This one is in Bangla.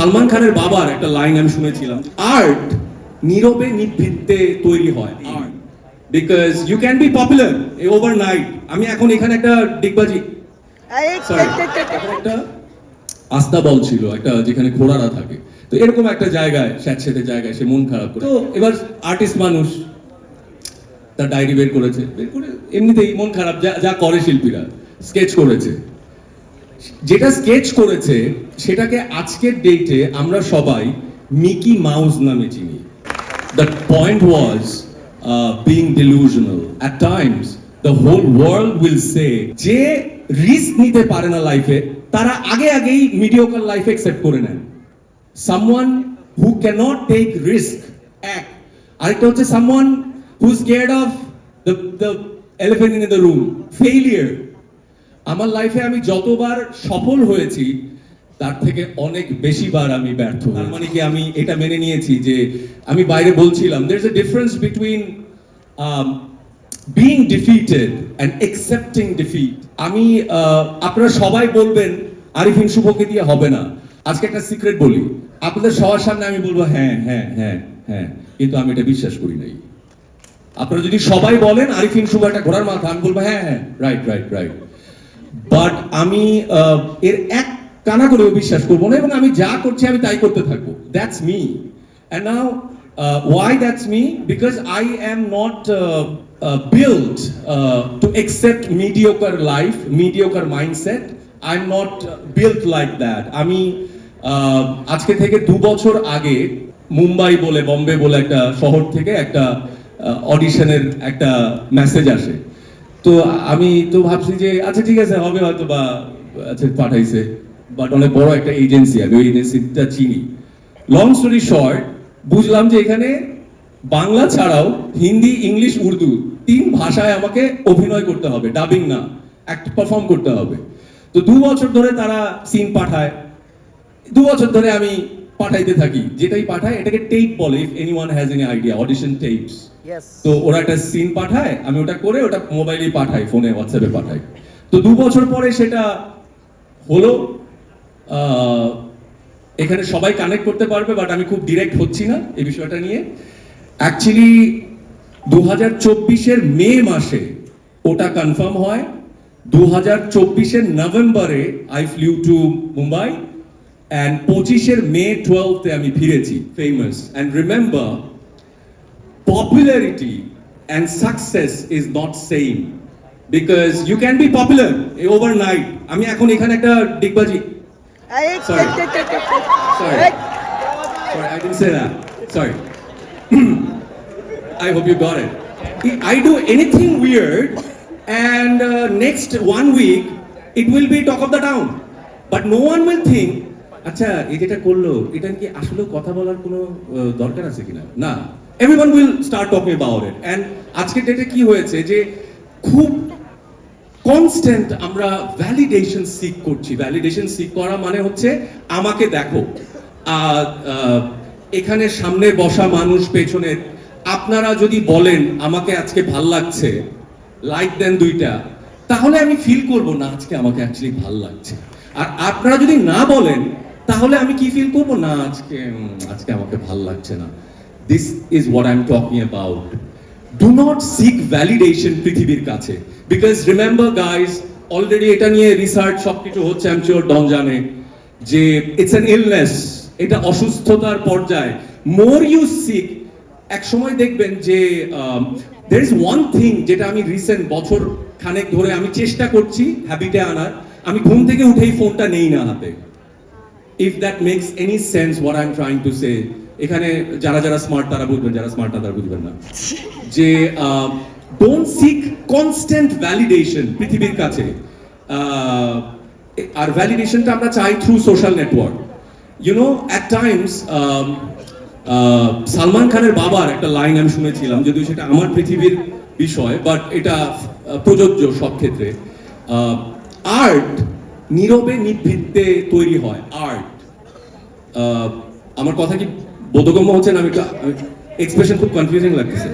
সালমান খানের বাবার একটা লাইন আমি শুনেছিলাম আর্ট নীরবে নিভৃত্তে তৈরি হয়। Art because you can be popular overnight আমি এখন এখানে একটা ডিগবাজি। একটা আস্থা বল ছিল একটা যেখানে ঘোড়ারা থাকে। তো এরকম একটা জায়গায় স্যাঁতস্যাঁতে জায়গায় সে মন খারাপ করে। তো এবার আর্টিস্ট মানুষ তার ডায়েরি বের করেছে। বের করে এমনিতেই মন খারাপ যা যা করে শিল্পীরা। স্কেচ করেছে। যেটা স্কেচ করেছে, সেটাকে আজকের ডেটে আমরা সবাই মিকি মাউস নামে চিনি। The point was being delusional at times the whole world will say যে রিস্ক নিতে পারে না লাইফে তারা আগে আগেই মিডিওকাল লাইফ একসেপ্ট করে নেন। Someone who cannot take risk এক। আরেকটা হচ্ছে someone who scared of the the elephant in the room failure আমার লাইফে আমি যতবার সফল হয়েছি তার থেকে অনেক বেশি বার আমি ব্যর্থ তার মানে কি আমি এটা মেনে নিয়েছি যে আমি বাইরে বলছিলাম there is a difference between being defeated and accepting defeat আমি আপনারা সবাই বলবেন আরিফিন শুভকে দিয়ে হবে না। আজকে একটা সিক্রেট বলি আপনাদের সবার সামনে আমি বলব হ্যাঁ হ্যাঁ হ্যাঁ হ্যাঁ কিন্তু আমি এটা বিশ্বাস করি নাই। আপনারা যদি সবাই বলেন আরিফিন শুভ একটা ঘোড়ার মাথা আমি বলব হ্যাঁ হ্যাঁ রাইট রাইট রাইট বাট আমি এর এক কানা করেও বিশ্বাস করব না এবং আমি যা করছি আমি তাই করতে থাকব। That's me and now why that's me because I am not to accept mediocre life mediocre mindset I am not build like that আমি আজকে থেকে দু বছর আগে মুম্বাই বলে, বম্বে বলে একটা শহর থেকে একটা অডিশনের একটা মেসেজ আসে। তো আমি তো ভাবছি যে আচ্ছা ঠিক আছে, হবে হয়তো বা আচ্ছা পাঠাইছে। বাট অনেক বড় একটা এজেন্সি আমি ওই এজেন্সিটা চিনি। লং স্টোরি শর্ট বুঝলাম যে এখানে বাংলা ছাড়াও হিন্দি, ইংলিশ, উর্দু তিন ভাষায় আমাকে অভিনয় করতে হবে ডাবিং না অ্যাক্ট পারফর্ম করতে হবে। তো দু বছর ধরে তারা সিন পাঠায়। দু বছর ধরে আমি পাঠাইতে থাকি। যেটাই পাঠায় এটাকে টেপ বলে if anyone has any idea audition tapes. তো ওরা একটা সিন পাঠায় আমি ওটা করে ওটা মোবাইলে পাঠাই ফোনে হোয়াটসঅ্যাপে পাঠাই। তো দু বছর পরে সেটা হলো এখানে সবাই কানেক্ট করতে পারবে বাট আমি খুব ডিরেক্ট হচ্ছি না এই বিষয়টা নিয়ে। অ্যাকচুয়ালি দু হাজার চব্বিশের মে মাসে ওটা কনফার্ম হয়। দু হাজার চব্বিশের নভেম্বরে I flew to Mumbai and পঁচিশের মে টুয়েলভতে আমি ফিরেছি famous and remember popularity and success is not same because you can be popular overnight আমি এখন এখানে একটা ডিগবাজি Hey, Sorry. hey, hey, hey, hey, Sorry. hey. sorry I didn't say that sorry I hope you got it I do anything weird and uh, next one week it will be talk of the town but no one will think আচ্ছা এই যেটা করল, এটা কি আসলে কথা বলার কোনো দরকার আছে কিনা? না। Everyone will start talking about it and আজকের ডেটে কি হয়েছে যে, খুব কনস্ট্যান্ট আমরা ভ্যালিডেশন সিক করছি। ভ্যালিডেশন সিক করা মানে হচ্ছে, আমাকে দেখো। এখানে সামনে বসা মানুষ, পেছনে, আপনারা যদি বলেন, আমাকে আজকে ভালো লাগছে লাইক দেন দুইটা, তাহলে আমি ফিল করব, না, আজকে আমাকে অ্যাকচুয়ালি ভালো লাগছে। আর আপনারা যদি না বলেন তাহলে আমি কি ফিল করব? না, আজকে আজকে আমাকে ভালো লাগছে না। This is what I am talking about do not seek validation পৃথিবীর কাছে। বিকজ রিমেম্বার গাইস অলরেডি এটা নিয়ে রিসার্চ সবকিছু হচ্ছে আমি শিওর ডন জানে, যে ইটস অ্যান ইলনেস এটা অসুস্থতার পর্যায়ে। মোর ইউ সিক এক সময় দেখবেন যে দের ইজ ওয়ান থিং যেটা আমি রিসেন্ট বছর খানেক ধরে আমি চেষ্টা করছি হ্যাবিটে আনার। আমি ঘুম থেকে উঠেই ফোনটা নেই না হাতে। If that makes any sense what I am trying to say এখানে যারা যারা স্মার্ট তারা বুঝবেন যারা স্মার্ট তারা বুঝবেন না। যে ডোন্ট সিক কনস্ট্যান্ট ভ্যালিডেশন পৃথিবীর কাছে। আর ভ্যালিডেশনটা আমরা চাই through social network you know at times Salman খানের বাবার একটা লাইন আমি শুনেছিলাম যদিও সেটা আমার পৃথিবীর বিষয় বাট এটা প্রযোজ্য সব ক্ষেত্রে। আর্ট নীরবে নিভৃত্তে তৈরি হয় আর্ট আমার কথা কি বোধগম্য হচ্ছে না? আমি এক্সপ্রেশন খুব কনফিউজিং লাগতেছে।